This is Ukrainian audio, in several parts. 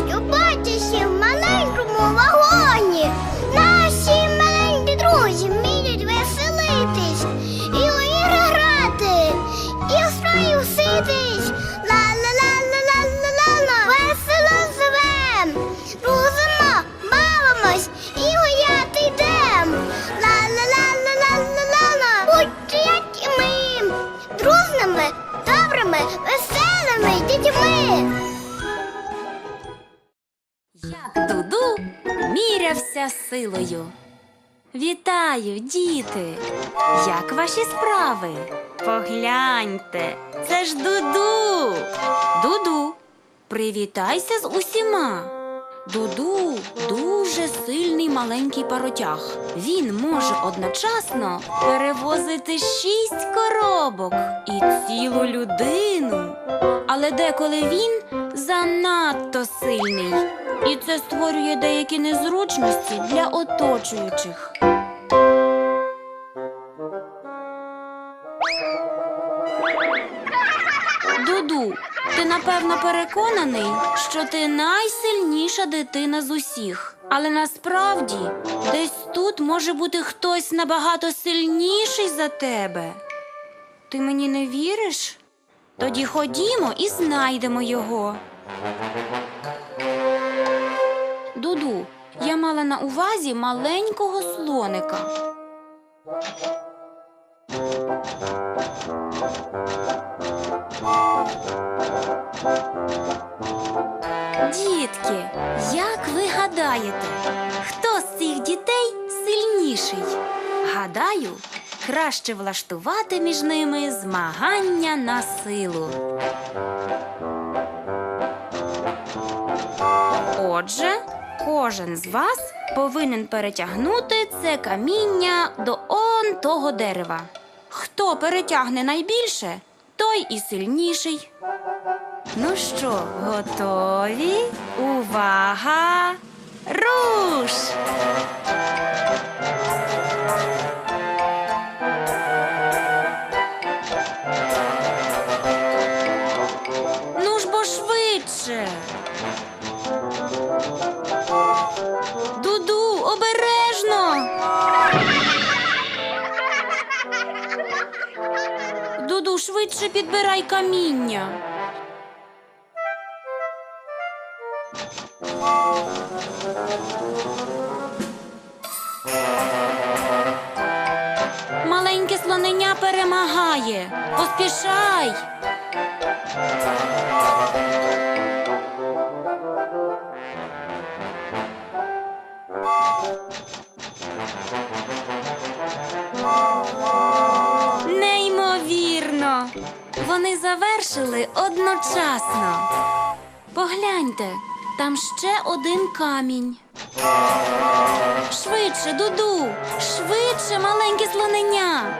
У батісі в маленькому вагоні. Наші маленькі друзі вміють веселитись і у ігри грати, і в справі вситись. Ла-ла-ла-ла-ла-ла-ла, весело живем, дружимо, бавимось і гуляти йдем. Ла-ла-ла-ла-ла-ла-ла, будьте як і ми, дружними, добрими, веселими дітьми. Як мірявся силою. Вітаю, діти! Як ваші справи? Погляньте, це ж Дуду. Дуду, привітайся з усіма. Дуду дуже сильний маленький паротяг. Він може одночасно перевозити шість коробок і цілу людину. Але деколи він занадто сильний, і це створює деякі незручності для оточуючих. Дуду, ти напевно переконаний, що ти найсильніша дитина з усіх. Але насправді десь тут може бути хтось набагато сильніший за тебе. Ти мені не віриш? Тоді ходімо і знайдемо його. Дуду, я мала на увазі маленького слоника. Дітки, як ви гадаєте, хто з цих дітей сильніший? Гадаю, краще влаштувати між ними змагання на силу. Отже, кожен з вас повинен перетягнути це каміння до он того дерева. Хто перетягне найбільше, той і сильніший. Ну що, готові? Увага! Руш! Ну ж бо швидше. Дуду, швидше підбирай каміння. Маленьке слонення перемагає. Поспішай. Вони завершили одночасно. Погляньте, там ще один камінь. Швидше, Дуду, швидше, маленьке слонення.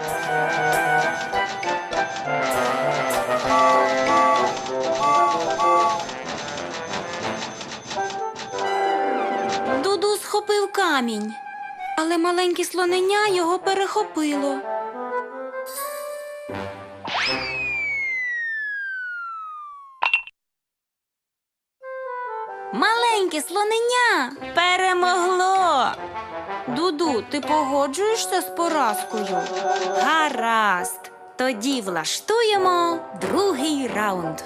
Дуду схопив камінь, але маленьке слонення його перехопило. Маленьке слонення перемогло. Дуду, ти погоджуєшся з поразкою? Гаразд. Тоді влаштуємо другий раунд.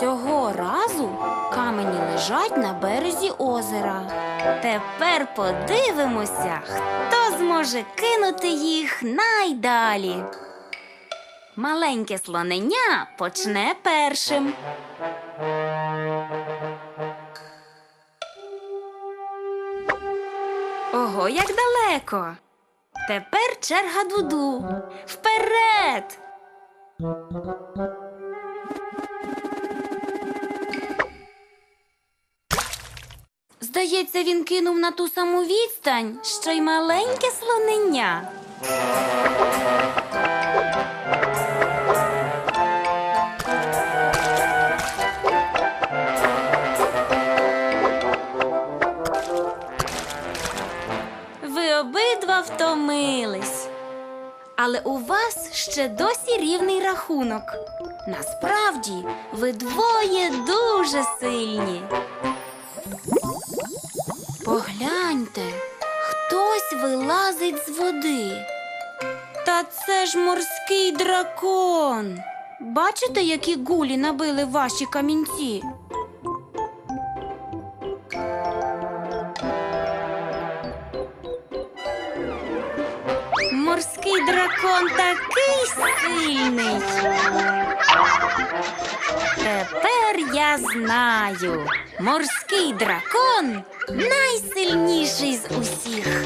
Цього разу камені лежать на березі озера. Тепер подивимося, хто зможе кинути їх найдалі. Маленьке слонення почне першим. Як далеко. Тепер черга Дуду. Вперед! Здається, він кинув на ту саму відстань, що й маленьке слонення. Обидва втомились. Але у вас ще досі рівний рахунок. Насправді, ви двоє дуже сильні. Погляньте, хтось вилазить з води. Та це ж морський дракон. Бачите, які гулі набили ваші камінці? Морський дракон такий сильний. Тепер я знаю. Морський дракон найсильніший з усіх.